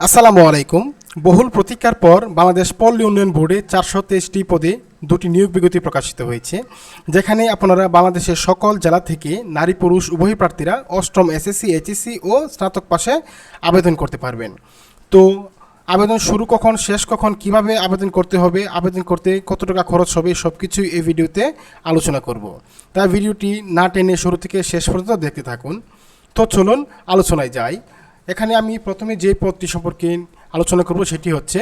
আসসালামু আলাইকুম। বহুল প্রতীক্ষার পর বাংলাদেশ পল্লী উন্নয়ন বোর্ডে চারশো তেইশটি পদে দুটি নিয়োগ বিজ্ঞপ্তি প্রকাশিত হয়েছে, যেখানে আপনারা বাংলাদেশের সকল জেলা থেকে নারী, পুরুষ, উভয় প্রার্থীরা অষ্টম এসএসসি, এইচএসসি ও স্নাতক পাশে আবেদন করতে পারবেন। তো আবেদন শুরু কখন, শেষ কখন, কীভাবে আবেদন করতে হবে, আবেদন করতে কত টাকা খরচ হবে সব কিছুই এই ভিডিওতে আলোচনা করব। তাই ভিডিওটি না টেনে শুরু থেকে শেষ পর্যন্ত দেখতে থাকুন। তো চলুন আলোচনায় যাই। এখানে আমি প্রথমে যে পদটি সম্পর্কে আলোচনা করব সেটি হচ্ছে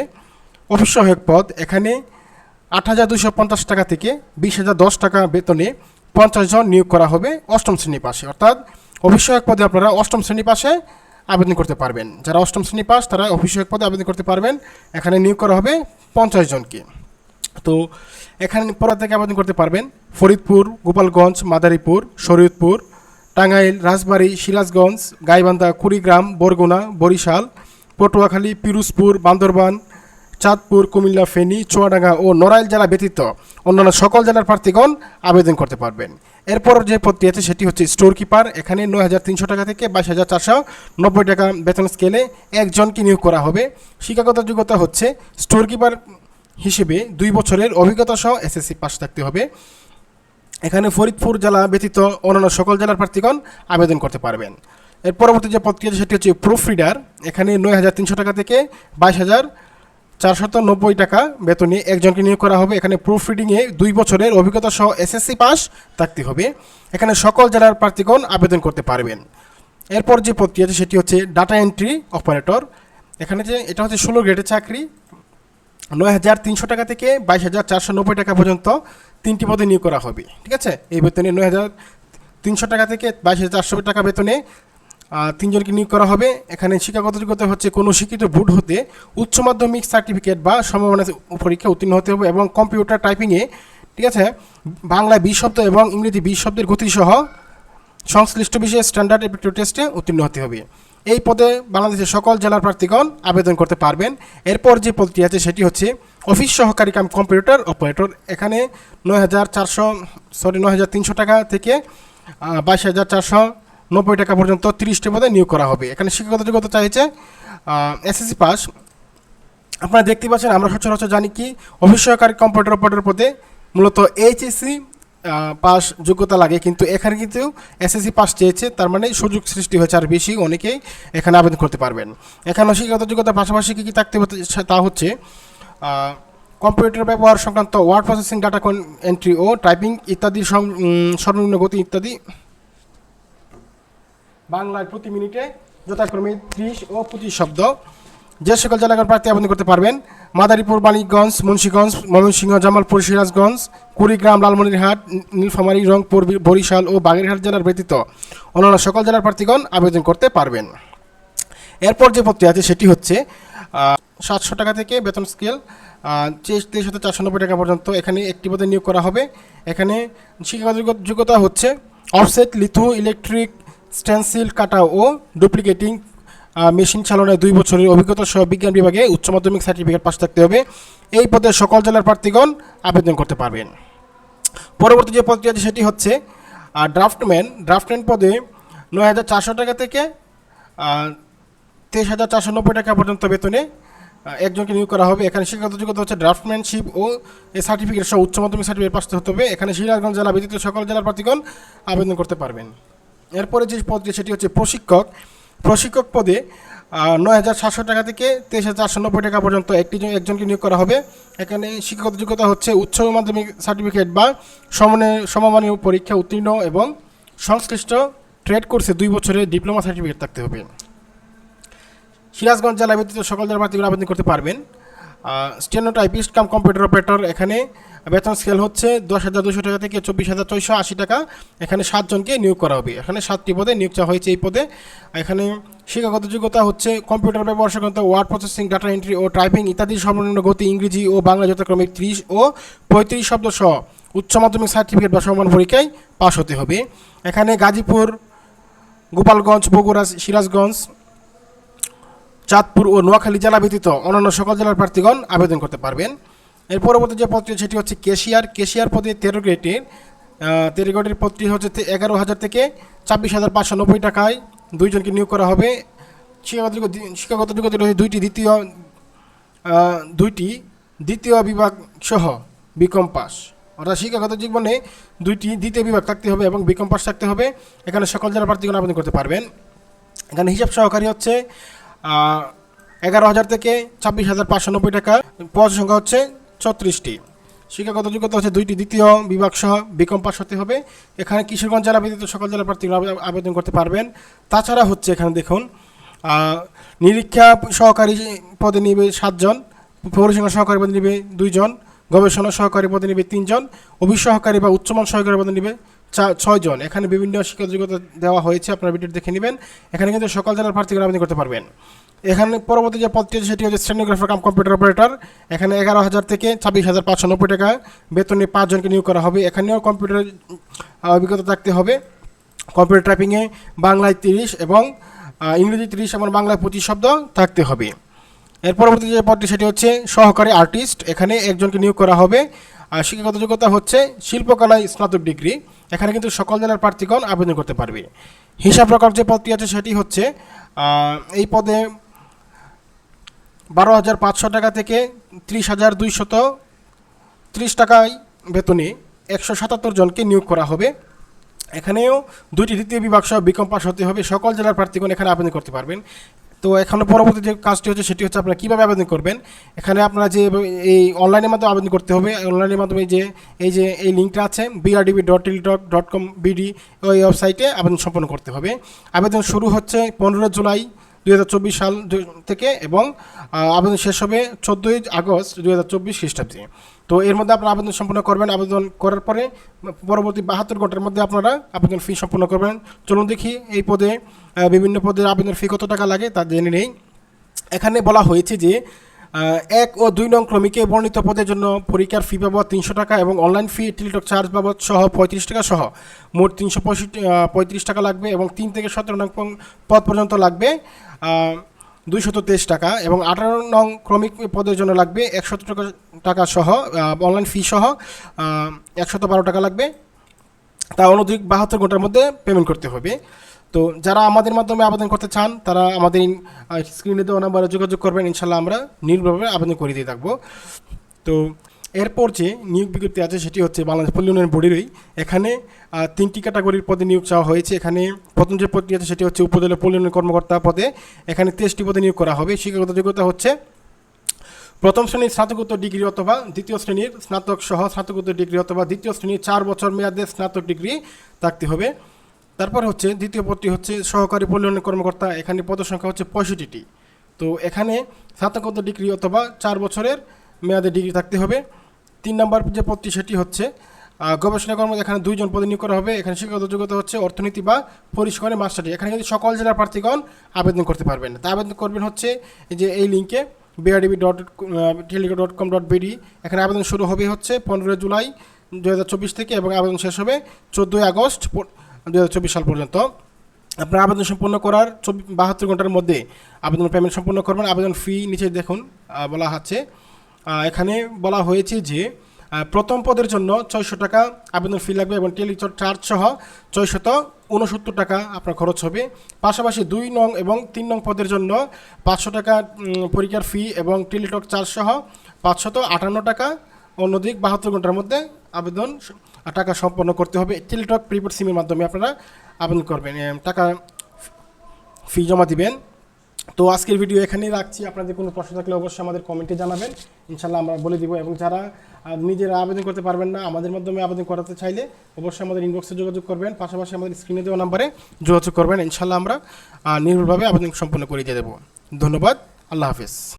অফিস পদ। এখানে আট হাজার দুশো পঞ্চাশ টাকা থেকে বিশ হাজার দশ টাকা বেতনে পঞ্চাশ জন নিয়োগ করা হবে অষ্টম শ্রেণি পাশে। অর্থাৎ সহায়ক পদে আপনারা অষ্টম শ্রেণি পাশে আবেদন করতে পারবেন। যারা অষ্টম শ্রেণি পাস, তারা সহায়ক পদে আবেদন করতে পারবেন। এখানে নিয়োগ করা হবে পঞ্চাশ জনকে। তো এখানে পড়া থেকে আবেদন করতে পারবেন ফরিদপুর, গোপালগঞ্জ, মাদারীপুর, শরীয়তপুর টাঙ্গাইল, রাজবাড়ী, সিরাজগঞ্জ, গাইবান্ধা, কুড়িগ্রাম, বরগুনা, বরিশাল, পটুয়াখালী, পিরোজপুর, বান্দরবান, চাঁদপুর, কুমিল্লা, ফেনী, চুয়াডাঙ্গা ও নড়াইল জেলা ব্যতীত অন্যান্য সকল জেলার প্রার্থীগণ আবেদন করতে পারবেন। এরপর যে পদটি আছে সেটি হচ্ছে স্টোর কিপার এখানে নয় হাজার তিনশো টাকা থেকে বাইশ হাজার চারশো নব্বই টাকা বেতন স্কেলে একজনকে নিয়োগ করা হবে। শিক্ষাগত যোগ্যতা হচ্ছে স্টোর কিপার হিসেবে দুই বছরের অভিজ্ঞতা সহ এসএসসি পাস থাকতে হবে। এখানে ফরিদপুর জেলা ব্যতীত অন্যান্য সকল জেলার প্রার্থীগণ আবেদন করতে পারবেন। এর পরবর্তী যে পদটি আছে, সেটি হচ্ছে প্রুফ রিডার এখানে নয় হাজার তিনশো টাকা থেকে বাইশ হাজার চারশত নব্বই টাকা বেতনে একজনকে নিয়োগ করা হবে। এখানে প্রুফ রিডিংয়ে দুই বছরের অভিজ্ঞতা সহ এসএসসি পাস থাকতে হবে। এখানে সকল জেলার প্রার্থীগণ আবেদন করতে পারবেন। এরপর যে পদটি আছে, সেটি হচ্ছে ডাটা এন্ট্রি অপারেটর এখানে যে, এটা হচ্ছে ষোলো গ্রেডের চাকরি। নয় হাজার তিনশো টাকা থেকে বাইশ হাজার চারশো নব্বই টাকা পর্যন্ত তিনটি পদে নিয়োগ করা হবে, ঠিক আছে? এই বেতনে নয় হাজার তিনশো টাকা থেকে বাইশ হাজার চারশো টাকা বেতনে তিনজনকে নিয়োগ করা হবে। এখানে শিক্ষাগত যোগ্যতা হচ্ছে কোনো শিক্ষিত বোর্ড হতে উচ্চ মাধ্যমিক সার্টিফিকেট বা সম্ভাবনা পরীক্ষা উত্তীর্ণ হতে হবে এবং কম্পিউটার টাইপিংয়ে, ঠিক আছে? বাংলায় বিশ শব্দ এবং ইংরেজি বিশ শব্দের গতিসহ সংশ্লিষ্ট বিষয়ে স্ট্যান্ডার্ড টেস্টে উত্তীর্ণ হতে হবে। এই পদে বাংলাদেশের সকল জেলার প্রার্থীগণ আবেদন করতে পারবেন। এরপর যে পদটি আছে, সেটি হচ্ছে অফিস সহকারী কাম কম্পিউটার অপারেটর। এখানে নয় হাজার চারশো, সরি, নয় হাজার তিনশো টাকা থেকে বাইশ হাজার চারশো নব্বই টাকা পর্যন্ত তিরিশটি পদে নিয়োগ করা হবে। এখানে শিক্ষাগত যোগ্যতা চাইছে এসএসসি পাস। আপনারা দেখতে পাচ্ছেন, আমরা সচরাচর জানি কি, অফিস সহকারী কম্পিউটার অপারেটর পদে মূলত এইচএসসি পাস যোগ্যতা লাগে, কিন্তু এখানে কিন্তু এসএসসি পাস চেয়েছে, তার মানে সুযোগ সৃষ্টি হয়েছে, আর বেশি অনেকেই এখানে আবেদন করতে পারবেন। এখানে শিক্ষাগত যোগ্যতার পাশাপাশি কী কী থাকতে তা হচ্ছে কম্পিউটার ব্যবহার সংক্রান্ত ওয়ার্ড প্রসেসিং, ডাটা এন্ট্রি ও টাইপিং ইত্যাদি সর্বনিম্ন গতি ইত্যাদি। বাংলায় প্রতি মিনিটে যথাক্রমে ত্রিশ ও পঁচিশ শব্দ। যে সকল জেলার প্রার্থী আবেদন করতে পারবেন, মাদারীপুর মানিকগঞ্জ মুন্সীগঞ্জ, ময়মনসিংহ, জামালপুর, সিরাজগঞ্জ, কুড়িগ্রাম, লালমনিরহাট, নীলফামারী, রংপুর, বরিশাল ও বাগেরহাট জেলার ব্যতীত অন্যান্য সকল জেলার প্রার্থীগণ আবেদন করতে পারবেন। এরপর যে পদটি আছে সেটি হচ্ছে সাতশো টাকা থেকে বেতন স্কেল তেইশ হাজার চারশো নব্বই টাকা পর্যন্ত এখানে একটি পদে নিয়োগ করা হবে। এখানে শিক্ষাগত যোগ্য- যোগ্যতা হচ্ছে, অফসেট, লিথু, ইলেকট্রিক, স্টেন্সিল কাটা ও ডুপ্লিকেটিং মেশিন চালনায় দুই বছরের অভিজ্ঞতা সহ বিজ্ঞান বিভাগে উচ্চ মাধ্যমিক সার্টিফিকেট পাস থাকতে হবে। এই পদে সকল জেলার প্রার্থীগণ আবেদন করতে পারবেন। পরবর্তী যে পদটি আছে, সেটি হচ্ছে ড্রাফটম্যান। ড্রাফটম্যান পদে নয় হাজার চারশো টাকা থেকে তেইশ হাজার চারশো নব্বই টাকা পর্যন্ত বেতনে একজনকে নিয়োগ করা হবে। এখানে শিক্ষাগত যোগ্যতা হচ্ছে ড্রাফটম্যানশিপ ও এ সার্টিফিকেট সহ উচ্চ মাধ্যমিক সার্টিফিকেট পাস হতে হবে। এখানে সিরাজগঞ্জ জেলা ব্যতীত সকল জেলার প্রার্থীগণ আবেদন করতে পারবেন। এরপরে যে পদটি, সেটি হচ্ছে প্রশিক্ষক। প্রশিক্ষক পদে নয় হাজার সাতশো টাকা থেকে তেইশ হাজার চারশো নব্বই টাকা পর্যন্ত একটি জন- একজনকে নিয়োগ করা হবে। এখানে শিক্ষাগত যোগ্যতা হচ্ছে উচ্চ মাধ্যমিক সার্টিফিকেট বা সমনে সমমানীয় পরীক্ষা উত্তীর্ণ এবং সংশ্লিষ্ট ট্রেড কোর্সে দুই বছরের ডিপ্লোমা সার্টিফিকেট থাকতে হবে। সিরাজগঞ্জ জেলা ব্যতীত সকল জেলার প্রার্থীগুলো আবেদন করতে পারবেন। Steno typist cum computer operator এখানে বেতন স্কেল হচ্ছে দশ হাজার দুশো টাকা থেকে চব্বিশ হাজার ছয়শো আশি টাকা। এখানে সাতজনকে নিয়োগ করা হবে। এখানে সাতটি পদে নিয়োগ চাওয়া হয়েছে এই পদে। এখানে শিক্ষাগত যোগ্যতা হচ্ছে কম্পিউটার ব্যবহার সংক্রান্ত ওয়ার্ড প্রসেসিং, ডাটা এন্ট্রি ও টাইপিং ইত্যাদি সর্বনিম্ন গতি, ইংরেজি ও বাংলা যথাক্রমে ত্রিশ ও পঁয়ত্রিশ শব্দ সহ উচ্চ মাধ্যমিক সার্টিফিকেট বা সমান পরীক্ষায় পাশ হতে হবে। এখানে গাজীপুর, গোপালগঞ্জ, বগুড়া, সিরাজগঞ্জ চাঁদপুর ও নোয়াখালী জেলা ব্যতীত অন্যান্য সকল জেলার প্রার্থীগণ আবেদন করতে পারবেন। এর পরবর্তী যে পদটি, সেটি হচ্ছে কেশিয়ার। কেশিয়ার পদে তেরো গ্রেডের তেরো গ্রেডের পদটি হচ্ছে এগারো হাজার থেকে ছাব্বিশ হাজার পাঁচশো নব্বই টাকায় দুইজনকে নিয়োগ করা হবে। শিক্ষাগত শিক্ষাগত যোগ্যতা রয়েছে দুইটি দ্বিতীয় দুইটি দ্বিতীয় বিভাগ সহ বিকম পাস। অর্থাৎ শিক্ষাগত জীবনে দুইটি দ্বিতীয় বিভাগ থাকতে হবে এবং বিকম পাস থাকতে হবে। এখানে সকল জেলা প্রার্থীগণ আবেদন করতে পারবেন। এখানে হিসাব সহকারী হচ্ছে এগারো হাজার থেকে ছাব্বিশ হাজার পাঁচশো নব্বই টাকা। পদ সংখ্যা হচ্ছে ছত্রিশটি। শিক্ষাগত যোগ্যতা হচ্ছে দুইটি, দ্বিতীয় বিভাগ সহ বিকম পাস হতে হবে। এখানে কিশোরগঞ্জ জেলা ব্যতীত সকল জেলা প্রার্থীগণ আবে- আবেদন করতে পারবেন। তাছাড়া হচ্ছে এখানে দেখুন নিরীক্ষা সহকারী পদে নিবে সাতজন পরিসংখ্যান সহকারী পদে নিবে দুইজন, গবেষণা সহকারী পদে নিবে তিনজন অভিসহকারী বা উচ্চমান সহকারী পদে নিবে ছয়জন। এখানে বিভিন্ন শিক্ষাগত যোগ্যতা দেওয়া হয়েছে, আপনারা ভিডিও দেখে নেবেন। এখানে কিন্তু সকল জেলার প্রার্থীগণ আবেদন করতে পারবেন। এখানে পরবর্তী যে পদটি আছে, সেটি হচ্ছে শ্রেণীগ্রাফার কাম কম্পিউটার অপারেটর। এখানে এগারো হাজার থেকে ছাব্বিশ হাজার পাঁচশো নব্বই টাকা বেতনে পাঁচজনকে নিয়োগ করা হবে। এখানেও কম্পিউটার অভিজ্ঞতা থাকতে হবে। কম্পিউটার টাইপিংয়ে বাংলায় তিরিশ এবং ইংরেজি তিরিশ এবং বাংলায় পঁচিশ শব্দ থাকতে হবে। এর পরবর্তী যে পদটি, সেটি হচ্ছে সহকারী আর্টিস্ট। এখানে একজনকে নিয়োগ করা হবে। শিক্ষাগত যোগ্যতা হচ্ছে শিল্পকলায় স্নাতক ডিগ্রি। এখানে কিন্তু সকল জেলার প্রার্থীগণ আবেদন করতে পারবে। হিসাব রকম যে পদটি আছে সেটি হচ্ছে এই পদে বারো হাজার পাঁচশো টাকা থেকে ত্রিশ হাজার দুইশত ত্রিশ টাকায় বেতনে একশো সাতাত্তর জনকে নিয়োগ করা হবে। এখানেও দুটি দ্বিতীয় বিভাগ সহ বিকম পাস হতে হবে। সকল জেলার প্রার্থীগণ এখানে আবেদন করতে পারবেন। তো এখানে পরবর্তী যে কাজটি হচ্ছে সেটি হচ্ছে আপনারা কীভাবে আবেদন করবেন? এখানে আপনারা যে এই অনলাইনের মাধ্যমে আবেদন করতে হবে অনলাইনের মাধ্যমে যে, এই যে, এই লিঙ্কটা আছে BRDB dot Teletalk dot dot com BD ওই ওয়েবসাইটে আবেদন সম্পন্ন করতে হবে। আবেদন শুরু হচ্ছে পনেরো জুলাই দুই হাজার চব্বিশ সাল থেকে এবং আবেদন শেষ হবে চোদ্দোই আগস্ট দুই হাজার চব্বিশ খ্রিস্টাব্দে। তো এর মধ্যে আপনারা আবেদন সম্পূর্ণ করবেন। আবেদন করার পরে পরবর্তী বাহাত্তর ঘণ্টার মধ্যে আপনারা আবেদন ফি সম্পূর্ণ করবেন। চলুন দেখি এই পদে বিভিন্ন পদে আবেদন ফি কত টাকা লাগে তা জেনে নেই। এখানে বলা হয়েছে যে এক ও দুই নং ক্রমিকে বর্ণিত পদের জন্য পরীক্ষার ফি বাবদ তিনশো টাকা এবং অনলাইন ফি টেলিটক চার্জ বাবদ সহ পঁয়ত্রিশ টাকা সহ মোট তিনশো পঁয়ত্রিশ টাকা লাগবে এবং তিন থেকে সতেরো নং পদ পর্যন্ত লাগবে। দুইশত তেইশ টাকা এবং আঠারো নং ক্রমিক পদের জন্য লাগবে একশত টাকা টাকা সহ অনলাইন ফি সহ একশত বারো টাকা লাগবে। তা অনধিক বাহাত্তর ঘণ্টার মধ্যে পেমেন্ট করতে হবে। তো যারা আমাদের মাধ্যমে আবেদন করতে চান, তারা আমাদের স্ক্রিনে দেওয়া নাম্বারে যোগাযোগ করবেন। ইনশাল্লাহ আমরা নির্ভরভাবে আবেদন করে দিয়ে থাকব। তো এরপর যে নিয়োগ বিজ্ঞপ্তি আছে সেটি হচ্ছে বাংলাদেশ পল্লী উন্নয়ন বোর্ডেরই এখানে তিনটি ক্যাটাগরির পদে নিয়োগ চাওয়া হয়েছে। এখানে প্রথম যে পদটি আছে সেটি হচ্ছে উপজেলা পল্লী উন্নয়ন কর্মকর্তা পদে। এখানে তেইশটি পদে নিয়োগ করা হবে। শিক্ষাগত যোগ্যতা হচ্ছে প্রথম শ্রেণির স্নাতকোত্তর ডিগ্রি অথবা দ্বিতীয় শ্রেণির স্নাতক সহ স্নাতকোত্তর ডিগ্রি অথবা দ্বিতীয় শ্রেণির চার বছর মেয়াদে স্নাতক ডিগ্রি থাকতে হবে। তারপর হচ্ছে দ্বিতীয় পদটি হচ্ছে সহকারী পল্লী কর্মকর্তা। এখানে পদ সংখ্যা হচ্ছে পঁয়ষট্টিটি। তো এখানে স্নাতকোত্তর ডিগ্রি অথবা চার বছরের মেয়াদে ডিগ্রি থাকতে হবে। তিন নম্বর যে পদটি, সেটি হচ্ছে গবেষণা কর্ম এখানে দুইজন পদে নিয়োগ করা হবে। এখানে শিক্ষাগত যোগ্যতা হচ্ছে অর্থনীতি বা পরিষ্কারে মাস্টারি এখানে কিন্তু সকল জেলার প্রার্থীগণ আবেদন করতে পারবেন। তা আবেদন করবেন হচ্ছে যে এই লিঙ্কে BRDB dot Teletalk dot com dot BD এখানে আবেদন শুরু হবে হচ্ছে পনেরোই জুলাই দু হাজার চব্বিশ থেকে এবং আবেদন শেষ হবে চোদ্দোই আগস্ট দু হাজার চব্বিশ সাল পর্যন্ত। আপনার আবেদন সম্পন্ন করার চব্বিশ বাহাত্তর ঘণ্টার মধ্যে আবেদন পেমেন্ট সম্পন্ন করবেন। আবেদন ফি নিচে দেখুন বলা হচ্ছে এখানে বলা হয়েছে যে প্রথম পদের জন্য ছয়শো টাকা আবেদন ফি লাগবে এবং টেলিচর চার্জ সহ ছয়শত উনসত্তর টাকা আপনার খরচ হবে। পাশাপাশি দুই নং এবং তিন নং পদের জন্য পাঁচশো টাকা পরীক্ষার ফি এবং টেলিটক চার্জ সহ পাঁচশত আটান্ন টাকা। অন্যদিক বাহাত্তর ঘণ্টার মধ্যে আবেদন টাকা সম্পন্ন করতে হবে। টেলিটক প্রিপেড সিমের মাধ্যমে আপনারা আবেদন করবেন। টাকা ফি জমা দিবেন। তো আজকের ভিডিও এখানেই রাখছি। আপনাদের কোনো প্রশ্ন থাকলে অবশ্যই আমাদের কমেন্টে জানাবেন। ইনশাল্লাহ আমরা বলে দিব এবং যারা নিজেরা আবেদন করতে পারবেন না, আমাদের মাধ্যমে আবেদন করাতে চাইলে অবশ্যই আমাদের ইনবক্সে যোগাযোগ করবেন। পাশাপাশি আমাদের স্ক্রিনে দেওয়া নাম্বারে যোগাযোগ করবেন। ইনশাল্লাহ আমরা নির্ভরভাবে আবেদন সম্পন্ন করে দিয়ে দেবো। ধন্যবাদ। আল্লাহ হাফিজ।